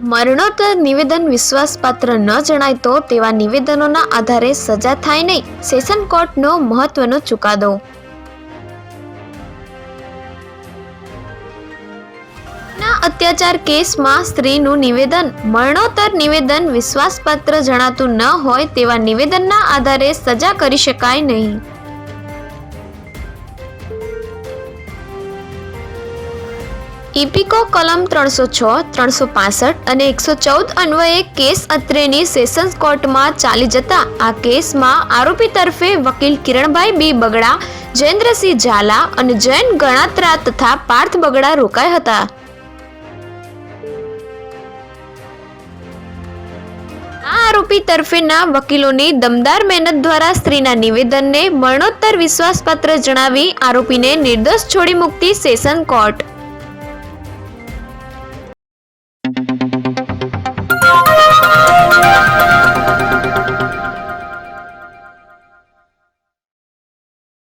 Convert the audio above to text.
મરણોત્તર નિવેદન વિશ્વાસપાત્ર ન જણાય તો તેવા નિવેદનોના આધારે સજા થાય નહીં. સેશન કોર્ટનો મહત્વનો ચુકાદો. અત્યાચાર કેસમાં સ્ત્રીનું નિવેદન. મરણોત્તર નિવેદન વિશ્વાસપાત્ર જણાતું ન હોય તેવા નિવેદનના આધારે સજા કરી શકાય નહીં. ઇપિકો કલમ ત્રણસો છ, ત્રણસો પાસઠ અને એકસો ચૌદ અન્વયે કેસ અત્રેની સેશન્સ કોર્ટમાં ચાલી જતા આ કેસમાં આરોપી તરફે વકીલ કિરણભાઈ બી બગડા, જયેન્દ્રસિંહ ઝાલા અને જૈન ગણાત્રા તથા પાર્થ બગડા રોકાયા હતા. આ આરોપી તરફેના વકીલોની દમદાર મહેનત દ્વારા સ્ત્રીના નિવેદનને મરણોત્તર વિશ્વાસપાત્ર જણાવી આરોપીને નિર્દોષ છોડી મૂકતી સેશન કોર્ટ.